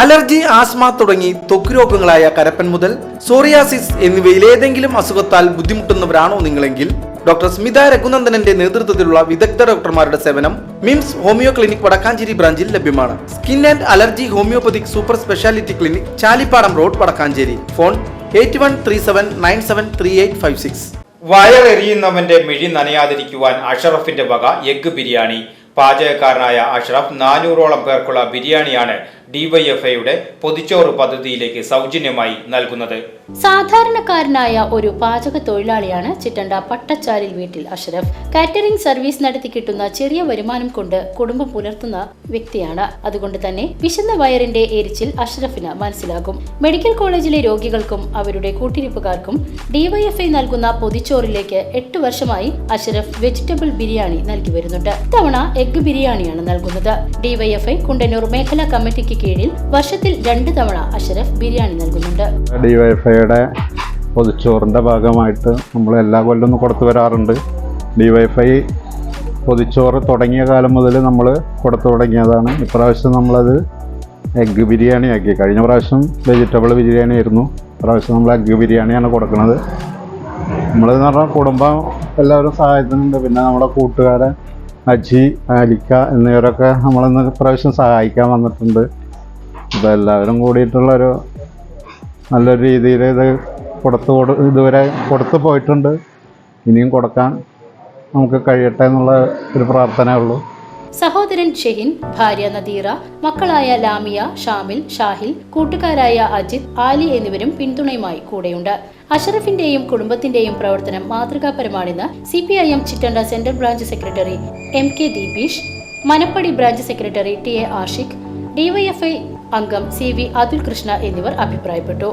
Allergy asthma തുടങ്ങി ത്വക്ക് രോഗങ്ങളായ കരപ്പൻ മുതൽ സോറിയാസിസ് എന്നിവയിൽ ഏതെങ്കിലും അസുഖത്താൽ ബുദ്ധിമുട്ടുന്നവരാണോ നിങ്ങളെങ്കിൽ? ഡോക്ടർ സ്മിത രഘുനന്ദനന്റെ നേതൃത്വത്തിലുള്ള വിദഗ്ധ ഡോക്ടർമാരുടെ സേവനം മിംസ് ഹോമിയോ ക്ലിനിക് വടക്കാഞ്ചേരി ബ്രാഞ്ചിൽ ലഭ്യമാണ്. Skin and allergy homoeopathic super speciality clinic Chalippadam road Vadakkanchery. Phone eight one three seven nine seven three eight five six. വയറെറിയുന്നവന്റെ മിഴി നനയാതിരിക്കുവാൻ അഷറഫിന്റെ വക എഗ് ബിരിയാണി. പാചകക്കാരനായ അഷ്റഫ് നാനൂറോളം പേർക്കുള്ള ബിരിയാണിയാണ് ഡിവൈഎഫ്ഐയുടെ പൊതിച്ചോറ് പദ്ധതിയിലേക്ക് സൗജന്യമായി നൽകുന്നത്. സാധാരണക്കാരനായ ഒരു പാചക തൊഴിലാളിയാണ് ചിറ്റണ്ട പട്ടച്ചാലിൽ വീട്ടിൽ അഷ്റഫ്. കാറ്ററിംഗ് സർവീസ് നടത്തി കിട്ടുന്ന ചെറിയ വരുമാനം കൊണ്ട് കുടുംബം പുലർത്തുന്ന വ്യക്തിയാണ്. അതുകൊണ്ട് തന്നെ വിശന്ന വയറിന്റെ എരിച്ചിൽ അഷ്റഫിന് മനസ്സിലാകും. മെഡിക്കൽ കോളേജിലെ രോഗികൾക്കും അവരുടെ കൂട്ടിരിപ്പുകാർക്കും ഡിവൈഎഫ്ഐ നൽകുന്ന പൊതിച്ചോറിലേക്ക് എട്ട് വർഷമായി അഷ്റഫ് വെജിറ്റബിൾ ബിരിയാണി നൽകി വരുന്നുണ്ട്. ഇത്തവണ എഗ് ബിരിയാണിയാണ് നൽകുന്നത്. ഡിവൈഎഫ്ഐ കുണ്ടന്നൂർ മേഖലാ കമ്മിറ്റിക്ക് കീഴിൽ വർഷത്തിൽ രണ്ട് തവണ അഷറഫ് ബിരിയാണി നൽകുന്നുണ്ട്. ഡിവൈഫൈയുടെ പൊതിച്ചോറിന്റെ ഭാഗമായിട്ട് നമ്മൾ എല്ലാ കൊല്ലവും കൊടുത്തു വരാറുണ്ട്. ഡിവൈഫൈ പൊതിച്ചോറ് തുടങ്ങിയ കാലം മുതൽ നമ്മൾ കൊടുത്തു തുടങ്ങിയതാണ്. ഇപ്രാവശ്യം നമ്മളത് എഗ്ഗ് ബിരിയാണി ആക്കി കഴിഞ്ഞ പ്രാവശ്യം വെജിറ്റബിൾ ബിരിയാണി ആയിരുന്നു. ഇപ്രാവശ്യം നമ്മൾ എഗ്ഗ് ബിരിയാണിയാണ് കൊടുക്കുന്നത്. നമ്മളെന്ന് പറഞ്ഞാൽ കുടുംബം എല്ലാവരും സഹായത്തിനുണ്ട് പിന്നെ നമ്മുടെ കൂട്ടുകാരൻ അജി ആലിക്ക എന്നിവരൊക്കെ നമ്മളിന്ന് പ്രാവശ്യം സഹായിക്കാൻ വന്നിട്ടുണ്ട്. അപ്പോൾ എല്ലാവരും കൂടിയിട്ടുള്ളൊരു നല്ലൊരു രീതിയിൽ ഇത് കൊടുത്തു കൊടു ഇതുവരെ കൊടുത്തു പോയിട്ടുണ്ട്. ഇനിയും കൊടുക്കാൻ നമുക്ക് കഴിയട്ടെ എന്നുള്ള ഒരു പ്രാർത്ഥനയേ ഉള്ളൂ. സഹോദരൻ ഷെഹിൻ ഭാര്യ നദീറ മക്കളായ ലാമിയ ഷാമിൽ ഷാഹിൽ കൂട്ടുകാരായ അജിത് ആലി എന്നിവരും പിന്തുണയുമായി കൂടെയുണ്ട്. അഷറഫിന്റെയും കുടുംബത്തിന്റെയും പ്രവർത്തനം മാതൃകാപരമാണെന്ന് C P I M Chittanda central branch secretary M K Deepeesh Manappadi branch secretary T A Ashiq DYFI അംഗം സി വി അതുൽ കൃഷ്ണ എന്നിവർ അഭിപ്രായപ്പെട്ടു.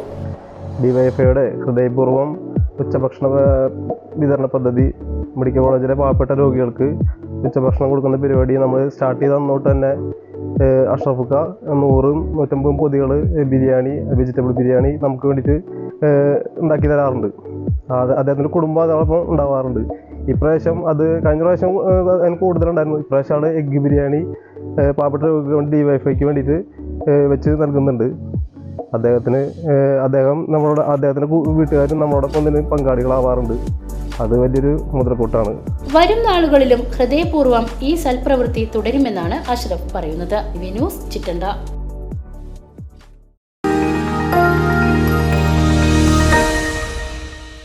ഡിവൈഎഫ്ഐയുടെ ഹൃദയപൂർവം ഉച്ചഭക്ഷണ വിതരണ പദ്ധതി മെഡിക്കൽ കോളേജിലെ പാവപ്പെട്ട രോഗികൾക്ക് ഉച്ചഭക്ഷണം കൊടുക്കുന്ന പരിപാടി നമ്മൾ സ്റ്റാർട്ട് ചെയ്ത അന്നോട്ട് തന്നെ അഷ്റഫുക്ക നൂറും നൂറ്റമ്പതും പൊതികൾ ബിരിയാണി വെജിറ്റബിൾ ബിരിയാണി നമുക്ക് വേണ്ടിയിട്ട് ഉണ്ടാക്കി തരാറുണ്ട്. അത് അദ്ദേഹത്തിന്റെ കുടുംബം അതോടൊപ്പം ഉണ്ടാവാറുണ്ട്. ഇപ്രാവശ്യം അത് കഴിഞ്ഞ പ്രാവശ്യം അതിന് കൂടുതലുണ്ടായിരുന്നു ഇപ്രാവശ്യമാണ് എഗ്ഗ് ബിരിയാണി പാവപ്പെട്ട രോഗികൾക്ക് വേണ്ടി ഡിവൈഫൈക്ക് വേണ്ടിയിട്ട് വെച്ച് നൽകുന്നുണ്ട്. അദ്ദേഹത്തിന് അദ്ദേഹം നമ്മളോട് അദ്ദേഹത്തിന്റെ വീട്ടുകാരും നമ്മളോടൊപ്പം തന്നെ പങ്കാളികളാവാറുണ്ട്. അത് വലിയൊരു മുതൽക്കൂട്ടാണ് വരും നാളുകളിലും ഹൃദയപൂർവം ഈ സൽപ്രവൃത്തി തുടരുമെന്നാണ് അഷ്റഫ് പറയുന്നത്. ന്യൂസ് ചിറ്റണ്ട